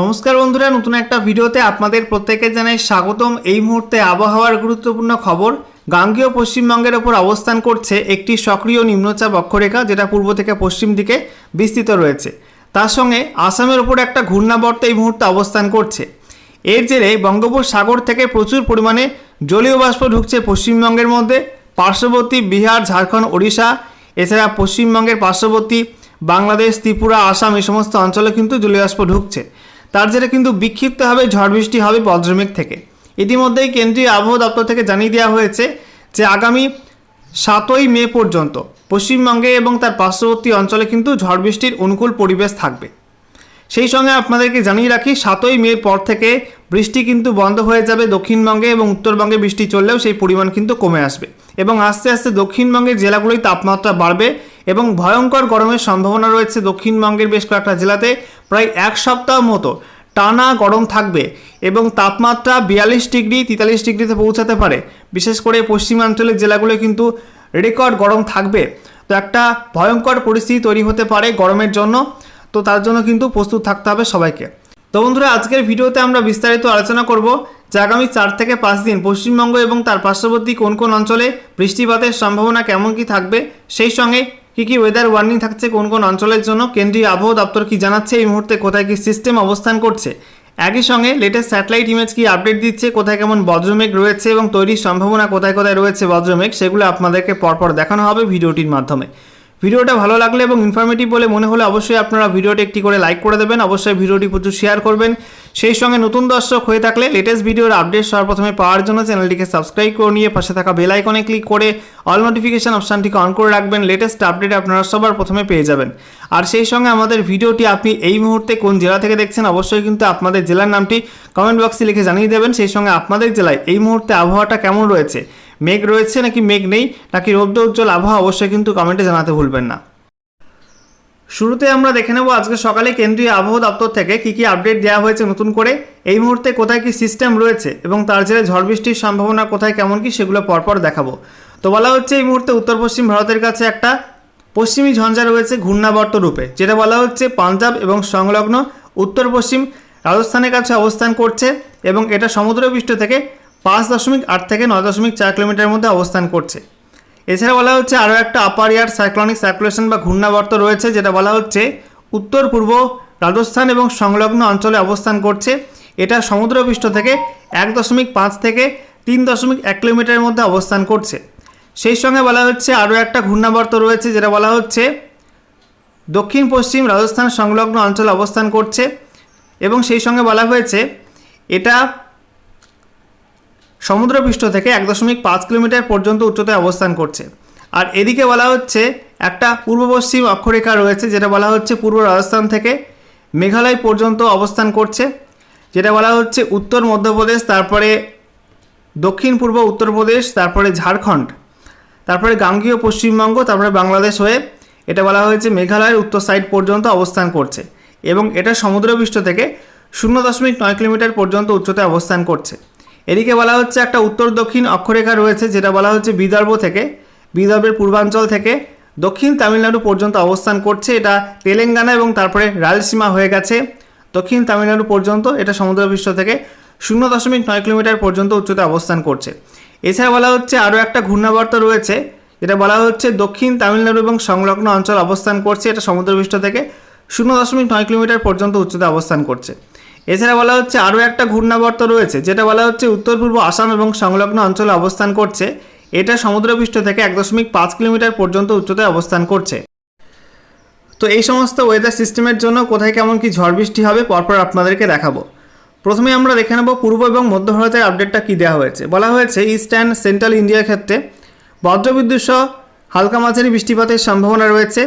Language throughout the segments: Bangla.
নমস্কার বন্ধুরা, নতুন একটা ভিডিওতে আপনাদের প্রত্যেকে জানাই স্বাগতম। এই মুহূর্তে আবহাওয়ার গুরুত্বপূর্ণ খবর, গাঙ্গীয় পশ্চিমবঙ্গের ওপর অবস্থান করছে একটি সক্রিয় নিম্নচাপ অক্ষরেখা, যেটা পূর্ব থেকে পশ্চিম দিকে বিস্তৃত রয়েছে। তার সঙ্গে আসামের ওপর একটা ঘূর্ণাবর্ত এই মুহূর্তে অবস্থান করছে। এর জেরে বঙ্গোপসাগর থেকে প্রচুর পরিমাণে জলীয় বাষ্প ঢুকছে পশ্চিমবঙ্গের মধ্যে। পার্শ্ববর্তী বিহার, ঝাড়খণ্ড, ওড়িশা, এছাড়া পশ্চিমবঙ্গের পার্শ্ববর্তী বাংলাদেশ, ত্রিপুরা, আসাম, এই সমস্ত অঞ্চলে কিন্তু জলীয় বাষ্প ঢুকছে। তার জেরে কিন্তু বিক্ষিপ্তভাবে ঝড় বৃষ্টি হবে বজ্রমেঘ থেকে। ইতিমধ্যেই কেন্দ্রীয় আবহাওয়া দপ্তর থেকে জানিয়ে দেওয়া হয়েছে যে আগামী সাতই মে পর্যন্ত পশ্চিমবঙ্গে এবং তার পার্শ্ববর্তী অঞ্চলে কিন্তু ঝড় বৃষ্টির অনুকূল পরিবেশ থাকবে। সেই সঙ্গে আপনাদেরকে জানিয়ে রাখি, সাতই মের পর থেকে বৃষ্টি কিন্তু বন্ধ হয়ে যাবে দক্ষিণবঙ্গে এবং উত্তরবঙ্গে বৃষ্টি চললেও সেই পরিমাণ কিন্তু কমে আসবে। এবং আস্তে আস্তে দক্ষিণবঙ্গের জেলাগুলোই তাপমাত্রা বাড়বে এবং ভয়ঙ্কর গরমের সম্ভাবনা রয়েছে দক্ষিণবঙ্গের বেশ কয়েকটা জেলাতে। প্রায় এক সপ্তাহ মতো টানা গরম থাকবে এবং তাপমাত্রা বিয়াল্লিশ ডিগ্রি, তেতাল্লিশ ডিগ্রিতে পৌঁছাতে পারে। বিশেষ করে পশ্চিমাঞ্চলের জেলাগুলো কিন্তু রেকর্ড গরম থাকবে। তো একটা ভয়ঙ্কর পরিস্থিতি তৈরি হতে পারে গরমের জন্য। তো তার জন্য কিন্তু প্রস্তুত থাকতে হবে সবাইকে। তো বন্ধুরা, আজকের ভিডিওতে আমরা বিস্তারিত আলোচনা করব যে আগামী চার থেকে পাঁচ দিন পশ্চিমবঙ্গ এবং তার পার্শ্ববর্তী কোন কোন অঞ্চলে বৃষ্টিপাতের সম্ভাবনা কেমন কি থাকবে, সেই সঙ্গে কী কী ওয়েদার ওয়ার্নিং থাকছে, কোন কোন অঞ্চলের জন্য, কেন্দ্রীয় আবহাওয়া দপ্তর কি জানাচ্ছে, এই মুহূর্তে কোথায় কি সিস্টেম অবস্থান করছে? একই সঙ্গে লেটেস্ট স্যাটেলাইট ইমেজ কি আপডেট দিচ্ছে, কোথায় কেমন বজ্রমেঘ রয়েছে এবং তৈরির সম্ভাবনা কোথায় কোথায় রয়েছে বজ্রমেঘ, সেগুলো আপনাদেরকে পরপর দেখানো হবে ভিডিওটির মাধ্যমে। ভিডিওটা ভালো লাগলে এবং ইনফরমেটিভ বলে মনে হলে অবশ্যই আপনারা ভিডিওটি একটি করে লাইক করে দেবেন, অবশ্যই ভিডিওটি প্রচুর শেয়ার করবেন। সেই সঙ্গে নতুন দর্শক হয়ে থাকলে লেটেস্ট ভিডিওর আপডেট সর্বপ্রথমে পাওয়ার জন্য চ্যানেলটিকে সাবস্ক্রাইব করে নিয়ে পাশে থাকা বেল আইকনে ক্লিক করে অল নোটিফিকেশন অপশানটিকে অন করে রাখবেন। লেটেস্ট আপডেট আপনারা সবার প্রথমে পেয়ে যাবেন। আর সেই সঙ্গে আমাদের ভিডিওটি আপনি এই মুহূর্তে কোন জেলা থেকে দেখছেন অবশ্যই কিন্তু আপনাদের জেলার নামটি কমেন্ট বক্সে লিখে জানিয়ে দেবেন। সেই সঙ্গে আপনাদের জেলায় এই মুহূর্তে আবহাওয়াটা কেমন রয়েছে? মেঘ রয়েছে নাকি মেঘ নেই? নাকি রৌদ্র উজ্জ্বল আবহাওয়া? অবশ্যই কিন্তু কমেন্টে জানাতে ভুলবেন না। শুরুতে আমরা দেখে নেব আজকে সকালে কেন্দ্রীয় আবহাওয়া দপ্তর থেকে কী কী আপডেট দেওয়া হয়েছে নতুন করে। এই মুহূর্তে কোথায় কি সিস্টেম রয়েছে এবং তার জেরে ঝড় বৃষ্টির সম্ভাবনা কোথায়, কেমন কি সেগুলো পরপর দেখাবো। তো বলা হচ্ছে এই মুহূর্তে উত্তর পশ্চিম ভারতের কাছে একটা পশ্চিমী ঝঞ্ঝা রয়েছে ঘূর্ণাবর্ত রূপে, যেটা বলা হচ্ছে পাঞ্জাব এবং সংলগ্ন উত্তর পশ্চিম রাজস্থানের কাছে অবস্থান করছে এবং এটা সমুদ্রপৃষ্ঠ থেকে পাঁচ দশমিক আট থেকে নয় দশমিক চার কিলোমিটার মধ্যে অবস্থান করছে। এছাড়া বলা হচ্ছে আরও একটা আপার ইয়ার সাইক্লনিক সার্কুলেশন বা ঘূর্ণাবর্ত রয়েছে, যেটা বলা হচ্ছে উত্তর পূর্ব রাজস্থান এবং সংলগ্ন অঞ্চলে অবস্থান করছে। এটা সমুদ্রপৃষ্ঠ থেকে এক দশমিক পাঁচ থেকে তিন দশমিক এক কিলোমিটারের মধ্যে অবস্থান করছে। সেই সঙ্গে বলা হচ্ছে আরও একটা ঘূর্ণাবর্ত রয়েছে, যেটা বলা হচ্ছে দক্ষিণ পশ্চিম রাজস্থান সংলগ্ন অঞ্চলে অবস্থান করছে। এবং সেই সঙ্গে বলা হয়েছে এটা সমুদ্রপৃষ্ঠ থেকে এক দশমিক পাঁচ কিলোমিটার পর্যন্ত উচ্চতায় অবস্থান করছে। আর এদিকে বলা হচ্ছে, একটা পূর্ব পশ্চিম অক্ষরেখা রয়েছে, যেটা বলা হচ্ছে পূর্ব রাজস্থান থেকে মেঘালয় পর্যন্ত অবস্থান করছে। যেটা বলা হচ্ছে উত্তর মধ্যপ্রদেশ, তারপরে দক্ষিণ পূর্ব উত্তরপ্রদেশ তারপরে ঝাড়খণ্ড, তারপরে গাঙ্গীয় পশ্চিমবঙ্গ, তারপরে বাংলাদেশ হয়ে এটা বলা হয়েছে মেঘালয়ের উত্তর সাইড পর্যন্ত অবস্থান করছে এবং এটা সমুদ্রপৃষ্ঠ থেকে শূন্য দশমিক নয় কিলোমিটার পর্যন্ত উচ্চতায় অবস্থান করছে। এদিকে বলা হচ্ছে একটা উত্তর দক্ষিণ অক্ষরেখা রয়েছে, যেটা বলা হচ্ছে বিদর্ভ থেকে, বিদর্ভের পূর্বাঞ্চল থেকে। দক্ষিণ তামিলনাড়ু পর্যন্ত অবস্থান করছে, এটা তেলেঙ্গানা এবং তারপরে রায়লসীমা হয়ে গেছে। দক্ষিণ তামিলনাড়ু পর্যন্ত, এটা সমুদ্রপৃষ্ঠ থেকে শূন্য দশমিক নয় কিলোমিটার পর্যন্ত উচ্চতায় অবস্থান করছে। এছাড়া বলা হচ্ছে আরও একটা ঘূর্ণাবর্ত রয়েছে, যেটা বলা হচ্ছে দক্ষিণ তামিলনাড়ু এবং সংলগ্ন অঞ্চল অবস্থান করছে, এটা সমুদ্রপৃষ্ঠ থেকে শূন্য দশমিক নয় কিলোমিটার পর্যন্ত উচ্চতায় অবস্থান করছে। এছাড়া বলা হচ্ছে আরও একটা ঘূর্ণাবর্ত রয়েছে, যেটা বলা হচ্ছে উত্তর পূর্ব আসাম এবং সংলগ্ন অঞ্চলে অবস্থান করছে। এটা সমুদ্রপৃষ্ঠ থেকে এক দশমিক পাঁচ কিলোমিটার পর্যন্ত উচ্চতায় অবস্থান করছে। তো এই সমস্ত ওয়েদার সিস্টেমের জন্য কোথায় কেমন কি ঝড় বৃষ্টি হবে পরপর আপনাদেরকে দেখাবো। প্রথমে আমরা দেখে নেব পূর্ব এবং মধ্য ভারতের আপডেটটা কী দেওয়া হয়েছে। বলা হয়েছে ইস্ট অ্যান্ড সেন্ট্রাল ইন্ডিয়ার ক্ষেত্রে বজ্রবিদ্যুৎ সহ হালকা মাঝারি বৃষ্টিপাতের সম্ভাবনা রয়েছে।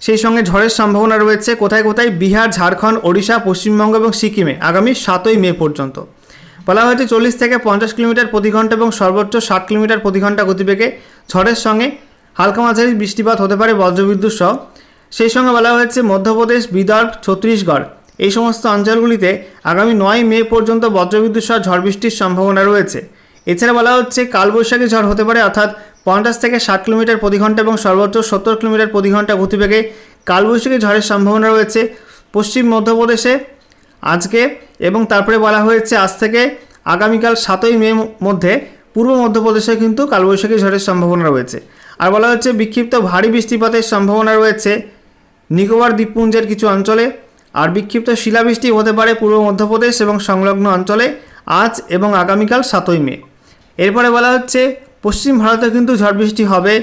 সেই সঙ্গে ঝড়ের সম্ভাবনা রয়েছে কোথায় কোথায় বিহার, ঝাড়খণ্ড, ওড়িশা, পশ্চিমবঙ্গ এবং সিকিমে আগামী সাতই মে পর্যন্ত। বলা হয়েছে চল্লিশ থেকে পঞ্চাশ কিলোমিটার প্রতি ঘণ্টা এবং সর্বোচ্চ ষাট কিলোমিটার প্রতি ঘণ্টা গতিবেগে ঝড়ের সঙ্গে হালকা মাঝারি বৃষ্টিপাত হতে পারে বজ্রবিদ্যুৎ সহ। সেই সঙ্গে বলা হয়েছে মধ্যপ্রদেশ, বিদর্ভ, ছত্তিশগড় এই সমস্ত অঞ্চলগুলিতে আগামী নয় মে পর্যন্ত বজ্রবিদ্যুৎ সহ ঝড় বৃষ্টির সম্ভাবনা রয়েছে। এছাড়া বলা হচ্ছে কালবৈশাখী ঝড় হতে পারে, অর্থাৎ পঞ্চাশ থেকে ষাট কিলোমিটার প্রতি ঘণ্টা এবং সর্বোচ্চ সত্তর কিলোমিটার প্রতি ঘণ্টা গতিবেগে কালবৈশাখী ঝড়ের সম্ভাবনা রয়েছে। পশ্চিম মধ্যপ্রদেশে আজকে এবং তারপরে বলা হয়েছে আজ থেকে আগামীকাল সাতই মে মধ্যে পূর্ব মধ্যপ্রদেশে কিন্তু কালবৈশাখী ঝড়ের সম্ভাবনা রয়েছে। আর বলা হচ্ছে বিক্ষিপ্ত ভারী বৃষ্টিপাতের সম্ভাবনা রয়েছে নিকোবর দ্বীপপুঞ্জের কিছু অঞ্চলে। আর বিক্ষিপ্ত শিলাবৃষ্টি হতে পারে পূর্ব মধ্যপ্রদেশ এবং সংলগ্ন অঞ্চলে আজ এবং আগামীকাল সাতই মে। এরপরে বলা হচ্ছে পশ্চিম ভারতে কিন্তু ঝড় বৃষ্টি হবে।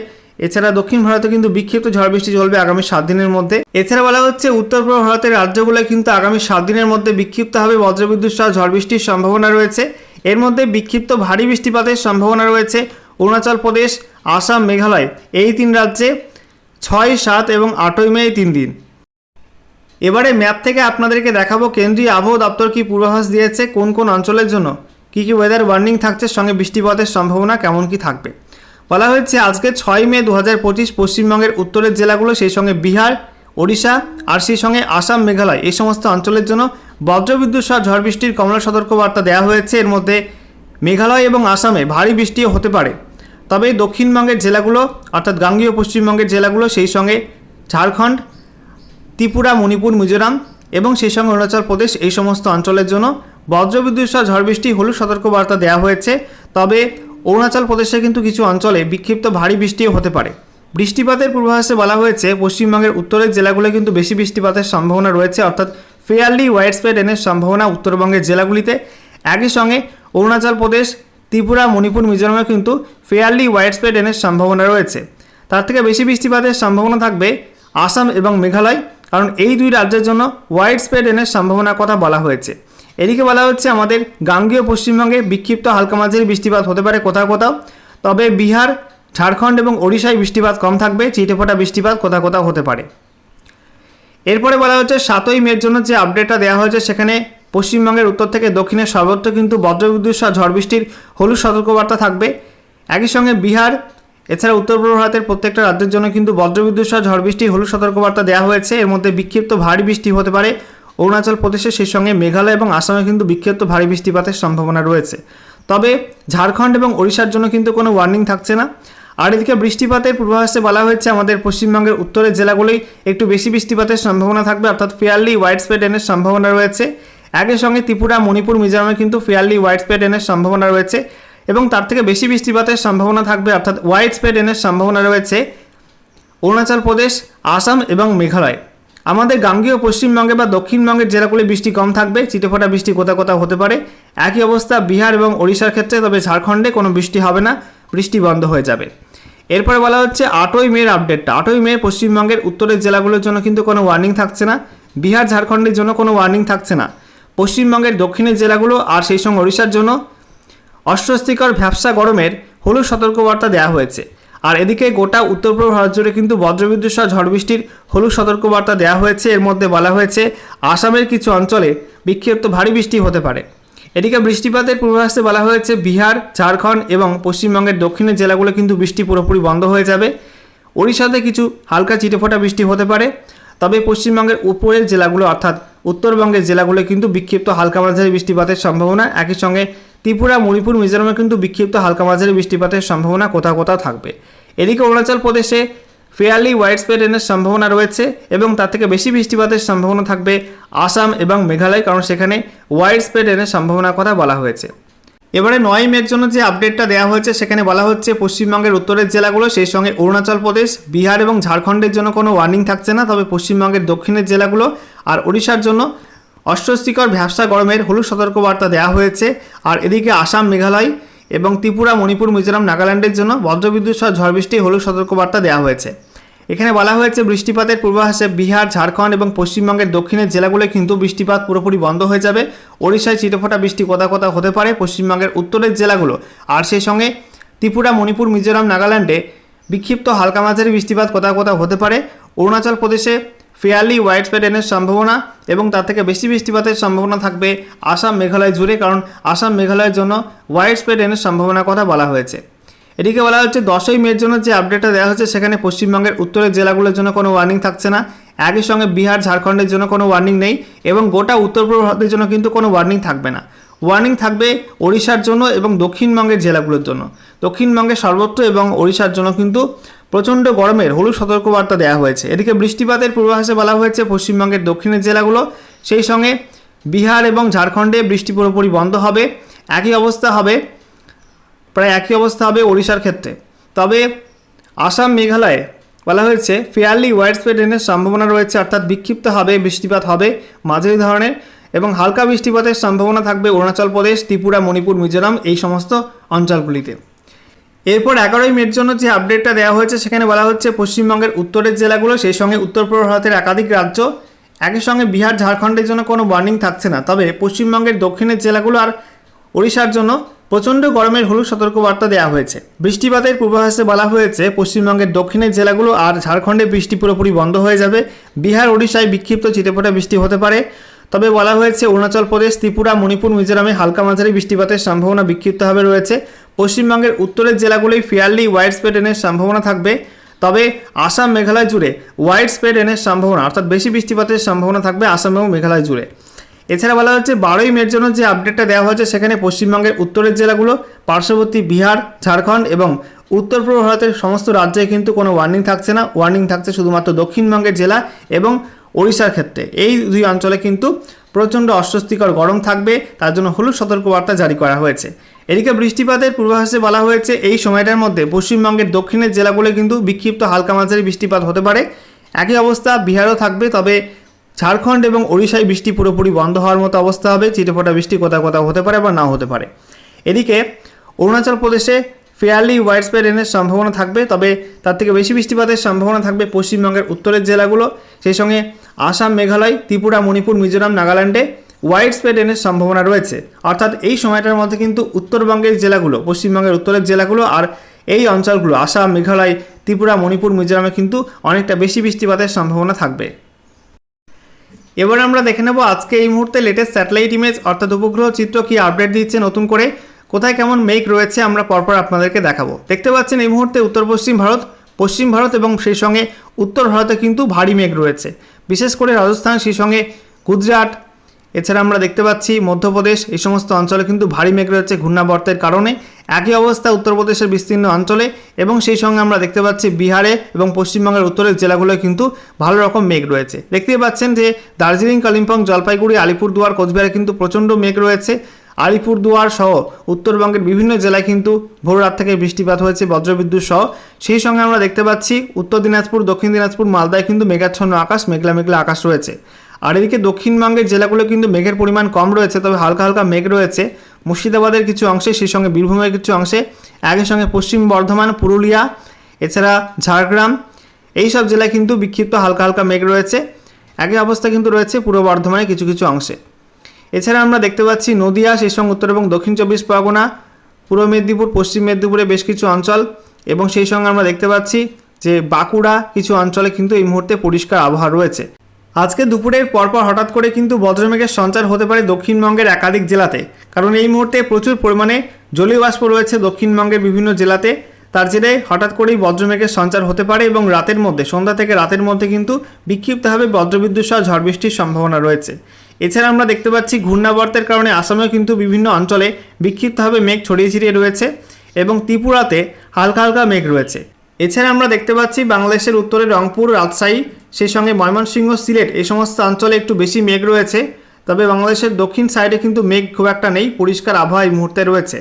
এছাড়া দক্ষিণ ভারতে কিন্তু বিক্ষিপ্ত ঝড় বৃষ্টি চলবে আগামী সাত দিনের মধ্যে। এছাড়া বলা হচ্ছে, উত্তর পূর্ব ভারতের রাজ্যগুলোয় কিন্তু আগামী সাত দিনের মধ্যে বিক্ষিপ্ত হবে বজ্রবিদ্যুৎ সহ ঝড় বৃষ্টির সম্ভাবনা রয়েছে। এর মধ্যে বিক্ষিপ্ত ভারী বৃষ্টিপাতের সম্ভাবনা রয়েছে অরুণাচল প্রদেশ, আসাম, মেঘালয়। এই তিন রাজ্যে ছয়, সাত এবং আটই মে তিন দিন। এবারে ম্যাপ থেকে আপনাদেরকে দেখাবো, কেন্দ্রীয় আবহাওয়া দপ্তর কি পূর্বাভাস দিয়েছে কোন কোন অঞ্চলের জন্য। কী কী ওয়েদার ওয়ার্নিং থাকছে, সঙ্গে বৃষ্টিপাতের সম্ভাবনা কেমন কি থাকবে? বলা হয়েছে আজকে ছয় মে দু হাজার পঁচিশ পশ্চিমবঙ্গের উত্তরের জেলাগুলো, সেই সঙ্গে বিহার, ওড়িশা আর সেই সঙ্গে আসাম, মেঘালয়। এই সমস্ত অঞ্চলের জন্য বজ্রবিদ্যুৎ সহ ঝড় বৃষ্টির কমলা সতর্কবার্তা দেওয়া হয়েছে। এর মধ্যে মেঘালয় এবং আসামে ভারী বৃষ্টিও হতে পারে। তবে দক্ষিণবঙ্গের জেলাগুলো, অর্থাৎ গাঙ্গীয় পশ্চিমবঙ্গের জেলাগুলো, সেই সঙ্গে ঝাড়খণ্ড, ত্রিপুরা, মণিপুর, মিজোরাম এবং সেই সঙ্গে অরুণাচল প্রদেশ, এই সমস্ত অঞ্চলের জন্য বজ্রবিদ্যুৎ সহ ঝড় বৃষ্টি, হলুদ সতর্কবার্তা দেওয়া হয়েছে। তবে অরুণাচল প্রদেশে কিন্তু কিছু অঞ্চলে বিক্ষিপ্ত ভারী বৃষ্টিও হতে পারে। বৃষ্টিপাতের পূর্বাভাসে বলা হয়েছে, পশ্চিমবঙ্গের উত্তরের জেলাগুলো কিন্তু বেশি বৃষ্টিপাতের সম্ভাবনা রয়েছে, অর্থাৎ ফেয়ারলি ওয়াইড স্প্রেড এনের সম্ভাবনা উত্তরবঙ্গের জেলাগুলিতে। একই সঙ্গে অরুণাচল প্রদেশ, ত্রিপুরা, মণিপুর মিজোরামে কিন্তু ফেয়ারলি ওয়াইড স্প্রেড এনের সম্ভাবনা রয়েছে। তার থেকে বেশি বৃষ্টিপাতের সম্ভাবনা থাকবে আসাম এবং মেঘালয়, কারণ এই দুই রাজ্যের জন্য ওয়াইড স্প্রেড এনের সম্ভাবনার কথা বলা হয়েছে। এদিকে বলা হচ্ছে, আমাদের গাঙ্গীয় পশ্চিমবঙ্গে বিক্ষিপ্ত হালকা মাঝারি বৃষ্টিপাত হতে পারে কোথাও কোথাও, তবে বিহার, ঝাড়খণ্ড এবং ওড়িশায় বৃষ্টিপাত কম থাকবে চিটেফোঁটা বৃষ্টিপাত কোথাও কোথাও হতে পারে। এরপরে বলা হচ্ছে, সাতই মের জন্য যে আপডেটটা দেওয়া হয়েছে, সেখানে পশ্চিমবঙ্গের উত্তর থেকে দক্ষিণের সর্বত্র কিন্তু বজ্রবিদ্যুৎ সহ ঝড় বৃষ্টির হলুদ সতর্কবার্তা থাকবে। একই সঙ্গে বিহার, এছাড়া উত্তর পূর্ব ভারতের প্রত্যেকটা রাজ্যের জন্য কিন্তু বজ্রবিদ্যুৎ সহ ঝড় বৃষ্টির হলুদ সতর্কবার্তা দেওয়া হয়েছে। এর মধ্যে বিক্ষিপ্ত ভারী বৃষ্টি হতে পারে অরুণাচল প্রদেশে সেই সঙ্গে মেঘালয় এবং আসামে কিন্তু বিক্ষিপ্ত ভারী বৃষ্টিপাতের সম্ভাবনা রয়েছে। তবে ঝাড়খণ্ড এবং ওড়িশার জন্য কিন্তু কোনো ওয়ার্নিং থাকছে না। আর এদিকে বৃষ্টিপাতের পূর্বাভাসে বলা হয়েছে, আমাদের পশ্চিমবঙ্গের উত্তরের জেলাগুলোই একটু বেশি বৃষ্টিপাতের সম্ভাবনা থাকবে, অর্থাৎ ফেয়ারলি ওয়াইড স্প্রেড এনের সম্ভাবনা রয়েছে। একই সঙ্গে ত্রিপুরা, মণিপুর, মিজোরামে কিন্তু ফেয়ারলি ওয়াইড স্প্রেড এনের সম্ভাবনা রয়েছে এবং তার থেকে বেশি বৃষ্টিপাতের সম্ভাবনা থাকবে, অর্থাৎ ওয়াইড স্প্রেড এনের সম্ভাবনা রয়েছে অরুণাচল প্রদেশ, আসাম এবং মেঘালয়। আমাদের গাঙ্গীয় পশ্চিমবঙ্গে বা দক্ষিণবঙ্গের জেলাগুলি বৃষ্টি কম থাকবে, চিটেফোঁটা বৃষ্টি কোথাও কোথাও হতে পারে। একই অবস্থা বিহার এবং ওড়িশার ক্ষেত্রে, তবে ঝাড়খণ্ডে কোনো বৃষ্টি হবে না, বৃষ্টি বন্ধ হয়ে যাবে। এরপরে বলা হচ্ছে, আটই মের আপডেটটা। আটই মে পশ্চিমবঙ্গের উত্তরের জেলাগুলোর জন্য কিন্তু কোনো ওয়ার্নিং থাকছে না। বিহার, ঝাড়খণ্ডের জন্য কোনো ওয়ার্নিং থাকছে না। পশ্চিমবঙ্গের দক্ষিণের জেলাগুলো আর সেই সঙ্গে ওড়িশার জন্য অস্বস্তিকর ভ্যাবসা গরমের হলুদ সতর্কবার্তা দেওয়া হয়েছে। আর এদিকে গোটা উত্তর পূর্ব ভারত জুড়ে কিন্তু বজ্রবিদ্যুৎ সহ ঝড় বৃষ্টির হলুদ সতর্কবার্তা দেওয়া হয়েছে। এর মধ্যে বলা হয়েছে, আসামের কিছু অঞ্চলে বিক্ষিপ্ত ভারী বৃষ্টি হতে পারে। এদিকে বৃষ্টিপাতের পূর্বাভাসে বলা হয়েছে, বিহার, ঝাড়খণ্ড এবং পশ্চিমবঙ্গের দক্ষিণের জেলাগুলো কিন্তু বৃষ্টি পুরোপুরি বন্ধ হয়ে যাবে। ওড়িশাতে কিছু হালকা চিটেফোঁটা বৃষ্টি হতে পারে, তবে পশ্চিমবঙ্গের উপরের জেলাগুলো অর্থাৎ উত্তরবঙ্গের জেলাগুলো কিন্তু বিক্ষিপ্ত হালকা মাঝারি বৃষ্টিপাতের সম্ভাবনা। একই সঙ্গে ত্রিপুরা, মণিপুর, মিজোরামে কিন্তু বিক্ষিপ্ত হালকা মাঝারি বৃষ্টিপাতের সম্ভাবনা কোথাও কোথাও থাকবে। এদিকে অরুণাচল প্রদেশে ফেয়ারলি ওয়াইড স্প্রেড এনের সম্ভাবনা রয়েছে এবং তার থেকে বেশি বৃষ্টিপাতের সম্ভাবনা থাকবে আসাম এবং মেঘালয়, কারণ সেখানে ওয়াইড স্প্রেড এনের সম্ভাবনার কথা বলা হয়েছে। এবারে নয় মের জন্য যে আপডেটটা দেওয়া হয়েছে, সেখানে বলা হচ্ছে পশ্চিমবঙ্গের উত্তরের জেলাগুলো, সেই সঙ্গে অরুণাচল প্রদেশ, বিহার এবং ঝাড়খণ্ডের জন্য কোনো ওয়ার্নিং থাকছে না, তবে পশ্চিমবঙ্গের দক্ষিণের জেলাগুলো আর ওড়িশার জন্য অস্বস্তিকর ভ্যাবসা গরমের হলুদ সতর্কবার্তা দেওয়া হয়েছে। আর এদিকে আসাম, মেঘালয় এবং ত্রিপুরা, মণিপুর, মিজোরাম, নাগাল্যান্ডের জন্য বজ্রবিদ্যুৎ সহ ঝড় বৃষ্টি হলুদ সতর্কবার্তা দেওয়া হয়েছে। এখানে বলা হয়েছে, বৃষ্টিপাতের পূর্বাভাসে বিহার, ঝাড়খণ্ড এবং পশ্চিমবঙ্গের দক্ষিণের জেলাগুলো কিন্তু বৃষ্টিপাত পুরোপুরি বন্ধ হয়ে যাবে। ওড়িশায় চিটোফোঁটা বৃষ্টি কোথাও কোথাও হতে পারে, পশ্চিমবঙ্গের উত্তরের জেলাগুলো। আর সেই সঙ্গে ত্রিপুরা, মণিপুর, মিজোরাম, নাগাল্যান্ডে বিক্ষিপ্ত হালকা মাঝারি বৃষ্টিপাত কোথাও কোথাও হতে পারে। অরুণাচল প্রদেশে ফেয়ারলি স্প্রেড এনের সম্ভাবনা এবং তার থেকে বেশি বৃষ্টিপাতের সম্ভাবনা থাকবে আসাম, মেঘালয় জুড়ে, কারণ আসাম, মেঘালয়ের জন্য স্প্রেড এনের সম্ভাবনার কথা বলা হয়েছে। এদিকে বলা হচ্ছে দশই মের জন্য যে আপডেটটা দেওয়া হচ্ছে সেখানে পশ্চিমবঙ্গের উত্তরের জেলাগুলোর জন্য কোনো ওয়ার্নিং থাকছে না। একই সঙ্গে বিহার, ঝাড়খণ্ডের জন্য কোনো ওয়ার্নিং নেই এবং গোটা উত্তর পূর্ব ভারতের জন্য কিন্তু কোনো ওয়ার্নিং থাকবে না। ওয়ার্নিং থাকবে ওড়িশার জন্য এবং দক্ষিণবঙ্গের জেলাগুলোর জন্য। দক্ষিণবঙ্গের সর্বত্র এবং ওড়িশার জন্য কিন্তু প্রচণ্ড গরমের হলুদ সতর্কবার্তা দেওয়া হয়েছে। এদিকে বৃষ্টিপাতের পূর্বাভাসে বলা হয়েছে, পশ্চিমবঙ্গের দক্ষিণের জেলাগুলো, সেই সঙ্গে বিহার এবং ঝাড়খণ্ডে বৃষ্টি পুরোপুরি বন্ধ হবে। একই অবস্থা হবে, প্রায় একই অবস্থা হবে ওড়িশার ক্ষেত্রে। তবে আসাম মেঘালয়ে বলা হয়েছে ফেয়ারলি ওয়াইড স্প্রেড রেনের সম্ভাবনা রয়েছে, অর্থাৎ বিক্ষিপ্ত হবে, বৃষ্টিপাত হবে মাঝারি ধরনের এবং হালকা বৃষ্টিপাতের সম্ভাবনা থাকবে অরুণাচল প্রদেশ, ত্রিপুরা, মণিপুর, মিজোরাম এই সমস্ত অঞ্চলগুলিতে। এরপর এগারোই মের জন্য যে আপডেটটা দেওয়া হয়েছে, সেখানে বলা হচ্ছে পশ্চিমবঙ্গের উত্তরের জেলাগুলো, সেই সঙ্গে উত্তর পূর্ব ভারতের একাধিক রাজ্য, একই সঙ্গে বিহার, ঝাড়খণ্ডের জন্য কোনো ওয়ার্নিং থাকছে না। তবে পশ্চিমবঙ্গের দক্ষিণের জেলাগুলো আর ওড়িশার জন্য প্রচণ্ড গরমের হলুদ সতর্কবার্তা দেওয়া হয়েছে। বৃষ্টিপাতের পূর্বাভাসে বলা হয়েছে, পশ্চিমবঙ্গের দক্ষিণের জেলাগুলো আর ঝাড়খণ্ডে বৃষ্টি পুরোপুরি বন্ধ হয়ে যাবে। বিহার, ওড়িশায় বিক্ষিপ্ত চিটেপোটা বৃষ্টি হতে পারে। তবে বলা হয়েছে, অরুণাচল প্রদেশ, ত্রিপুরা, মণিপুর, মিজোরামে হালকা মাঝারি বৃষ্টিপাতের সম্ভাবনা বিক্ষিপ্তভাবে রয়েছে। পশ্চিমবঙ্গের উত্তরের জেলাগুলোই ফেয়ারলি ওয়াইড স্প্রেড রেনের সম্ভাবনা থাকবে। তবে আসাম, মেঘালয় জুড়ে ওয়াইড স্প্রেড রেনের সম্ভাবনা, অর্থাৎ বেশি বৃষ্টিপাতের সম্ভাবনা থাকবে আসাম এবং মেঘালয় জুড়ে। এছাড়া বলা হচ্ছে, বারোই মের জন্য যে আপডেটটা দেওয়া হয়েছে, সেখানে পশ্চিমবঙ্গের উত্তরের জেলাগুলো, পার্শ্ববর্তী বিহার, ঝাড়খণ্ড এবং উত্তর পূর্ব ভারতের সমস্ত রাজ্যে কিন্তু কোনো ওয়ার্নিং থাকছে না। ওয়ার্নিং থাকছে শুধুমাত্র দক্ষিণবঙ্গের জেলা এবং ওড়িশার ক্ষেত্রে। এই দুই অঞ্চলে কিন্তু প্রচণ্ড অস্বস্তিকর গরম থাকবে, তার জন্য হলুদ সতর্কবার্তা জারি করা হয়েছে। এদিকে বৃষ্টিপাতের পূর্বাভাসে বলা হয়েছে, এই সময়টার মধ্যে পশ্চিমবঙ্গের দক্ষিণের জেলাগুলো কিন্তু বিক্ষিপ্ত হালকা মাঝারি বৃষ্টিপাত হতে পারে। একই অবস্থা বিহারও থাকবে, তবে ঝাড়খণ্ড এবং ওড়িশায় বৃষ্টি পুরোপুরি বন্ধ হওয়ার মতো অবস্থা হবে, চিটেফোটা বৃষ্টি কোথাও কোথাও হতে পারে বা নাও হতে পারে। এদিকে অরুণাচল প্রদেশে ফেয়ারলি ওয়াইড স্প্রেড রেনের সম্ভাবনা থাকবে, তবে তার থেকে বেশি বৃষ্টিপাতের সম্ভাবনা থাকবে পশ্চিমবঙ্গের উত্তরের জেলাগুলো। সেই সঙ্গে আসাম, মেঘালয়, ত্রিপুরা, মণিপুর, মিজোরাম, নাগাল্যান্ডে ওয়াইড স্প্রেড রেনের সম্ভাবনা রয়েছে। অর্থাৎ এই সময়টার মধ্যে কিন্তু উত্তরবঙ্গের জেলাগুলো, পশ্চিমবঙ্গের উত্তরের জেলাগুলো আর এই অঞ্চলগুলো, আসাম, মেঘালয়, ত্রিপুরা, মণিপুর, মিজোরামে কিন্তু অনেকটা বেশি বৃষ্টিপাতের সম্ভাবনা থাকবে। এবার আমরা দেখে নেব আজকে এই মুহূর্তে লেটেস্ট স্যাটেলাইট ইমেজ অর্থাৎ উপগ্রহ চিত্র কি আপডেট দিচ্ছে নতুন করে, কোথায় কেমন মেঘ রয়েছে আমরা পরপর আপনাদেরকে দেখাবো। দেখতে পাচ্ছেন এই মুহূর্তে উত্তর পশ্চিম ভারত পশ্চিম ভারত এবং সেই সঙ্গে উত্তর ভারতে কিন্তু ভারী মেঘ রয়েছে। বিশেষ করে রাজস্থান সেই সঙ্গে গুজরাট, এছাড়া আমরা দেখতে পাচ্ছি মধ্যপ্রদেশ, এই সমস্ত অঞ্চলে কিন্তু ভারী মেঘ রয়েছে ঘূর্ণাবর্তের কারণে। একই অবস্থা উত্তরপ্রদেশের বিস্তীর্ণ অঞ্চলে এবং সেই সঙ্গে আমরা দেখতে পাচ্ছি বিহারে এবং পশ্চিমবঙ্গের উত্তরের জেলাগুলোয় কিন্তু ভালো রকম মেঘ রয়েছে। দেখতেই পাচ্ছেন যে দার্জিলিং, কালিম্পং, জলপাইগুড়ি, আলিপুরদুয়ার, কোচবিহারে কিন্তু প্রচণ্ড মেঘ রয়েছে। আলিপুরদুয়ার সহ উত্তরবঙ্গের বিভিন্ন জেলায় কিন্তু ভোর রাত থেকে বৃষ্টিপাত হয়েছে, বজ্রবিদ্যুৎ সহ। সেই সঙ্গে আমরা দেখতে পাচ্ছি উত্তর দিনাজপুর, দক্ষিণ দিনাজপুর, মালদায় কিন্তু মেঘাচ্ছন্ন আকাশ, মেঘলা মেঘলা আকাশ রয়েছে। আর এদিকে দক্ষিণবঙ্গের জেলাগুলো কিন্তু মেঘের পরিমাণ কম রয়েছে, তবে হালকা হালকা মেঘ রয়েছে। মুর্শিদাবাদের কিছু অংশে, সেই সঙ্গে বীরভূমের কিছু অংশে, একই সঙ্গে পশ্চিম বর্ধমান, পুরুলিয়া, এছাড়া ঝাড়গ্রাম, এই সব জেলায় কিন্তু বিক্ষিপ্ত হালকা হালকা মেঘ রয়েছে। একই অবস্থা কিন্তু রয়েছে পূর্ব বর্ধমানের কিছু কিছু অংশে। এছাড়া আমরা দেখতে পাচ্ছি নদিয়া সেই সঙ্গে উত্তর এবং দক্ষিণ চব্বিশ পরগনা, পূর্ব মেদিনীপুর, পশ্চিম মেদিনীপুরে বেশ কিছু অঞ্চল এবং সেই সঙ্গে আমরা দেখতে পাচ্ছি যে বাঁকুড়া কিছু অঞ্চলে কিন্তু এই মুহূর্তে পরিষ্কার আবহাওয়া রয়েছে। আজকে দুপুরের পরপর হঠাৎ করে কিন্তু বজ্রমেঘের সঞ্চার হতে পারে দক্ষিণবঙ্গের একাধিক জেলাতে। কারণ এই মুহূর্তে প্রচুর পরিমাণে জলীয় বাষ্প রয়েছে দক্ষিণবঙ্গের বিভিন্ন জেলাতে। তার জেরে হঠাৎ করেই বজ্রমেঘের সঞ্চার হতে পারে এবং রাতের মধ্যে, সন্ধ্যা থেকে রাতের মধ্যে কিন্তু বিক্ষিপ্তভাবে বজ্রবিদ্যুৎ সহ ঝড় বৃষ্টির সম্ভাবনা রয়েছে। এছাড়া আমরা দেখতে পাচ্ছি ঘূর্ণাবর্তের কারণে আসামেও কিন্তু বিভিন্ন অঞ্চলে বিক্ষিপ্তভাবে মেঘ ছড়িয়ে ছিটিয়ে রয়েছে এবং ত্রিপুরাতে হালকা হালকা মেঘ রয়েছে। এছাড়া আমরা দেখতে পাচ্ছি বাংলাদেশের উত্তরে রংপুর, রাজশাহী, সেই সঙ্গে ময়মনসিংহ, সিলেট এই সমস্ত অঞ্চলে একটু বেশি মেঘ রয়েছে। তবে বাংলাদেশের দক্ষিণ সাইডে কিন্তু মেঘ খুব একটা নেই, পরিষ্কার আবহাওয়া এই মুহূর্তে রয়েছে।